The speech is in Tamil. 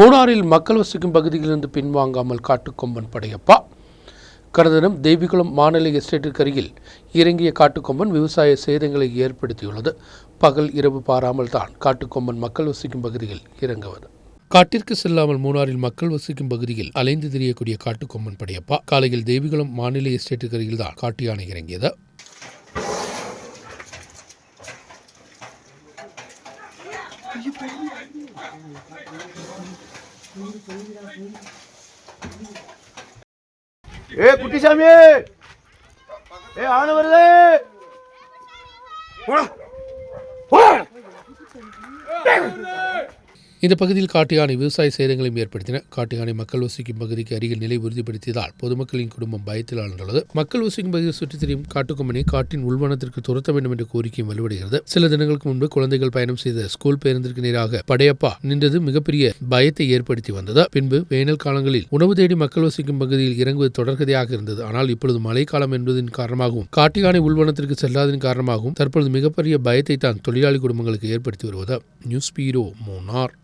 மூணாறில் மக்கள் வசிக்கும் பகுதியிலிருந்து பின்வாங்காமல் காட்டுக்கொம்பன் படையப்பா. கடந்த தினம் தேவிகுளம் மாநில எஸ்டேட்டிற்கு அருகில் இறங்கிய காட்டுக்கொம்பன் விவசாய சேதங்களை ஏற்படுத்தியுள்ளது. பகல் இரவு பாராமல் தான் காட்டுக்கொம்பன் மக்கள் வசிக்கும் பகுதியில் இறங்குவது. காட்டிற்கு செல்லாமல் மூணாறில் மக்கள் வசிக்கும் பகுதியில் அலைந்து திரியக்கூடிய காட்டுக்கொம்பன் படையப்பா. காலையில் தேவிகுளம் மாநில எஸ்டேட்டுக்கு அருகில் தான் காட்டு யானை இறங்கியது. ஏ குட்டிசாமி ஏ ஆன வருது போடா. போடா. இந்த பகுதியில் காட்டு யானை விவசாய சேதங்களையும் ஏற்படுத்தின. காட்டு யானை மக்கள் வசிக்கும் பகுதிக்கு அருகில் நிலை உறுதிப்படுத்தியதால் பொதுமக்களின் குடும்பம் பயத்தில் ஆழ்ந்துள்ளது மக்கள் வசிக்கும் பகுதியை சுற்றித் திரியும் காட்டுக்கொம்பனை காட்டின் உள்வனத்திற்கு துரத்த வேண்டும் என்ற கோரிக்கையும் வலுவடைகிறது. சில தினங்களுக்கு முன்பு குழந்தைகள் பயணம் செய்த ஸ்கூல் பேருந்திற்கு நேராக படையப்பா நின்றது மிகப்பெரிய பயத்தை ஏற்படுத்தி வந்தது. பின்பு வேனல் காலங்களில் உணவு தேடி மக்கள் வசிக்கும் பகுதியில் இறங்குவது தொடர்கதையாக இருந்தது. ஆனால் இப்பொழுது மழைக்காலம் என்பதன் காரணமாகவும் காட்டு யானை உள்வனத்திற்கு செல்லாததன் காரணமாகவும் தற்பொழுது மிகப்பெரிய பயத்தை தான் தொழிலாளி குடும்பங்களுக்கு ஏற்படுத்தி வருவது. News bureau Munnar.